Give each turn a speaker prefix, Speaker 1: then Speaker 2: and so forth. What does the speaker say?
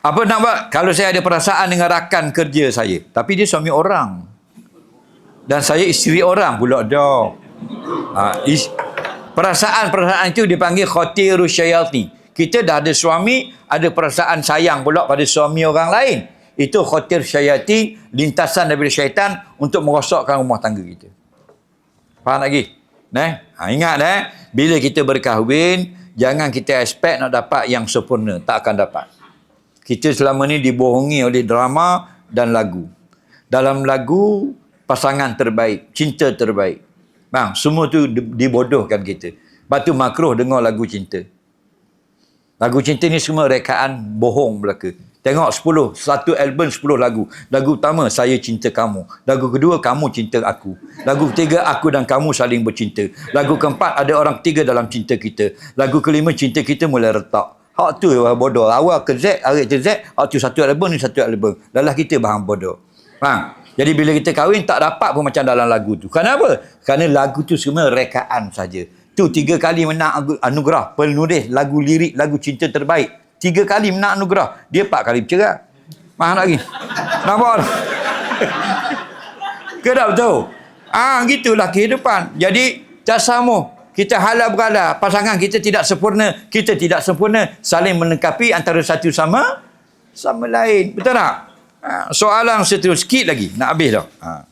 Speaker 1: Apa nak buat? Kalau saya ada perasaan dengan rakan kerja saya. Tapi dia suami orang. Dan saya isteri orang pula dah. Ha, is, perasaan-perasaan itu dipanggil khotiru syayati. Kita dah ada suami, ada perasaan sayang pula pada suami orang lain. Itu khotir syayati, lintasan daripada syaitan untuk merosakkan rumah tangga kita. Faham lagi? Nah, ha, ingat eh, bila kita berkahwin, jangan kita expect nak dapat yang sempurna. Tak akan dapat. Kita selama ni dibohongi oleh drama dan lagu. Dalam lagu, pasangan terbaik, cinta terbaik. Bang, semua tu di- dibodohkan kita. Lepas tu makruh dengar lagu cinta. Lagu cinta ni semua rekaan bohong belaka. Tengok 10, satu album 10 lagu. Lagu pertama, saya cinta kamu. Lagu kedua, kamu cinta aku. Lagu ketiga, aku dan kamu saling bercinta. Lagu keempat, ada orang ketiga dalam cinta kita. Lagu kelima, cinta kita mulai retak. Hak tu yang bodoh. Awal ke Z, awal ke Z, hak tu satu album, ni satu album. Dalam kita bahang bodoh. Faham? Jadi bila kita kahwin, tak dapat pun macam dalam lagu tu. Kenapa? Kerana lagu tu semua rekaan saja. Tu tiga kali menang anugerah penulis lagu lirik lagu cinta terbaik. Tiga kali menang anugerah. Dia empat kali bercerai. Faham lagi? Nampak? tak? Ke tak betul? Ah, gitulah kehidupan. Jadi, tasamuh. Kita halal berhala. Pasangan kita tidak sempurna. Kita tidak sempurna. Saling melengkapi antara satu sama sama lain. Betul tak? Ha, soalan seterusnya sikit lagi. Nak habis dah. Ha.